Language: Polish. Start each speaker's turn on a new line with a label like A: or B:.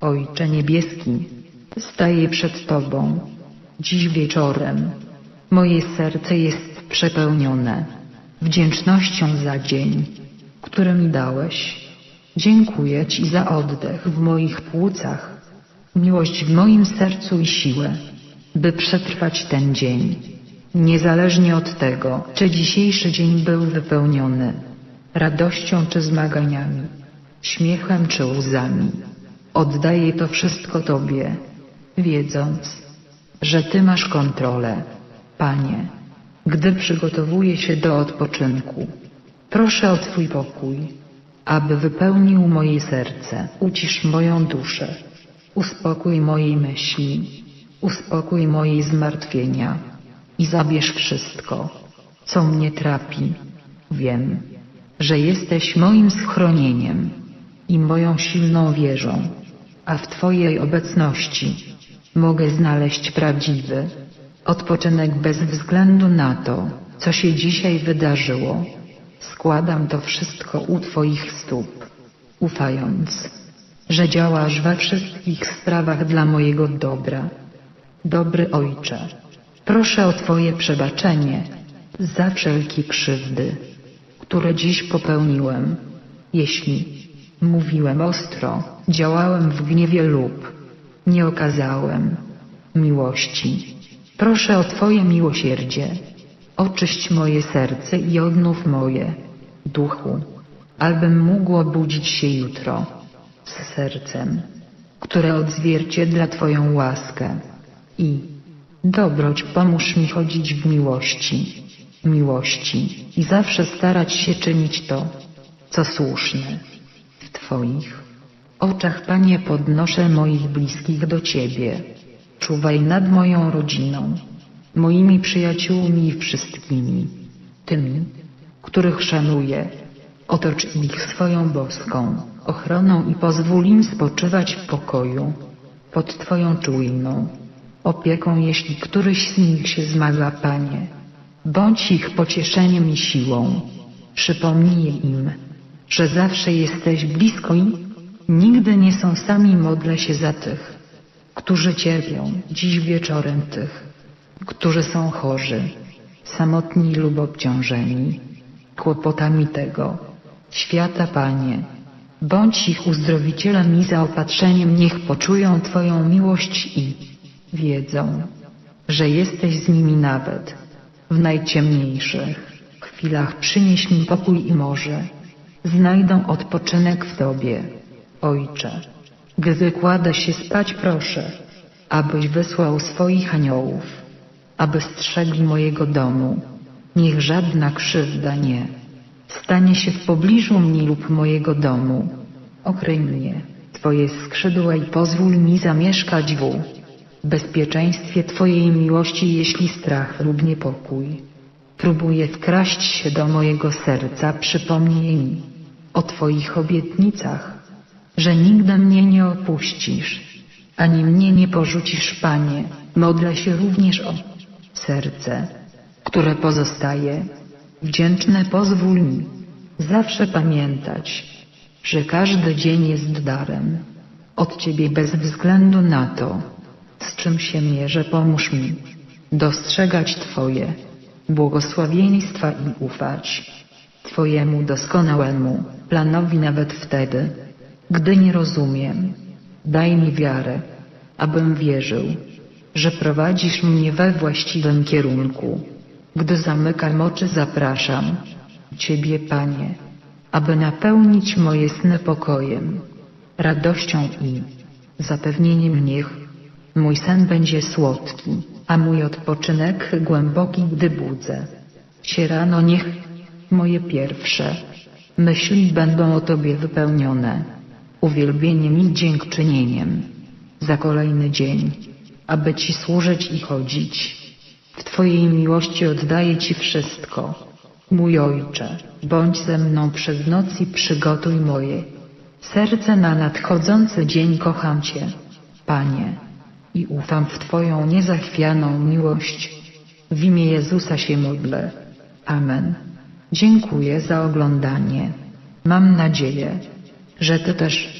A: Ojcze Niebieski, staję przed Tobą, dziś wieczorem. Moje serce jest przepełnione wdzięcznością za dzień, który mi dałeś. Dziękuję Ci za oddech w moich płucach, miłość w moim sercu i siłę, by przetrwać ten dzień. Niezależnie od tego, czy dzisiejszy dzień był wypełniony radością czy zmaganiami, śmiechem czy łzami. Oddaję to wszystko Tobie, wiedząc, że Ty masz kontrolę, Panie. Gdy przygotowuję się do odpoczynku, proszę o Twój pokój, aby wypełnił moje serce, ucisz moją duszę, uspokój moje myśli, uspokój moje zmartwienia. I zabierz wszystko, co mnie trapi. Wiem, że jesteś moim schronieniem i moją silną wieżą, a w Twojej obecności mogę znaleźć prawdziwy odpoczynek bez względu na to, co się dzisiaj wydarzyło. Składam to wszystko u Twoich stóp, ufając, że działasz we wszystkich sprawach dla mojego dobra. Dobry Ojcze, proszę o Twoje przebaczenie za wszelkie krzywdy, które dziś popełniłem. Jeśli mówiłem ostro, działałem w gniewie lub nie okazałem miłości, proszę o Twoje miłosierdzie. Oczyść moje serce i odnów moje, duchu, albym mógł obudzić się jutro z sercem, które odzwierciedla Twoją łaskę i dobroć pomóż mi chodzić w miłości, miłości i zawsze starać się czynić to, co słuszne. W Twoich oczach, Panie, podnoszę moich bliskich do Ciebie. Czuwaj nad moją rodziną, moimi przyjaciółmi i wszystkimi, tymi, których szanuję. Otocz ich swoją boską ochroną i pozwól im spoczywać w pokoju, pod Twoją czujną opieką, jeśli któryś z nich się zmaga, Panie. Bądź ich pocieszeniem i siłą. Przypomnij im, że zawsze jesteś blisko i nigdy nie są sami. Modlę się za tych, którzy cierpią dziś wieczorem tych, którzy są chorzy, samotni lub obciążeni kłopotami tego świata, Panie. Bądź ich uzdrowicielem i zaopatrzeniem, niech poczują Twoją miłość i wiedzą, że jesteś z nimi nawet w najciemniejszych chwilach. Przynieś mi pokój i może znajdą odpoczynek w Tobie, Ojcze. Gdy kładę się spać, proszę, abyś wysłał swoich aniołów, aby strzegli mojego domu. Niech żadna krzywda nie stanie się w pobliżu mnie lub mojego domu. Okryj mnie, Twoje skrzydła i pozwól mi zamieszkać w bezpieczeństwie Twojej miłości, jeśli strach lub niepokój próbuje wkraść się do mojego serca, przypomnij mi o Twoich obietnicach, że nigdy mnie nie opuścisz, ani mnie nie porzucisz, Panie. Modlę się również o serce, które pozostaje wdzięczne. Pozwól mi zawsze pamiętać, że każdy dzień jest darem od Ciebie bez względu na to, z czym się mierzę. Pomóż mi dostrzegać Twoje błogosławieństwa i ufać Twojemu doskonałemu planowi nawet wtedy, gdy nie rozumiem. Daj mi wiarę, abym wierzył, że prowadzisz mnie we właściwym kierunku. Gdy zamykam oczy, zapraszam Ciebie, Panie, aby napełnić moje sny pokojem, radością i zapewnieniem niech mój sen będzie słodki, a mój odpoczynek głęboki, gdy budzę się rano. Niech moje pierwsze myśli będą o Tobie wypełnione uwielbieniem i dziękczynieniem za kolejny dzień, aby Ci służyć i chodzić. W Twojej miłości oddaję Ci wszystko. Mój Ojcze, bądź ze mną przez noc i przygotuj moje serce na nadchodzący dzień. Kocham Cię, Panie, i ufam w Twoją niezachwianą miłość. W imię Jezusa się modlę. Amen. Dziękuję za oglądanie. Mam nadzieję, że Ty też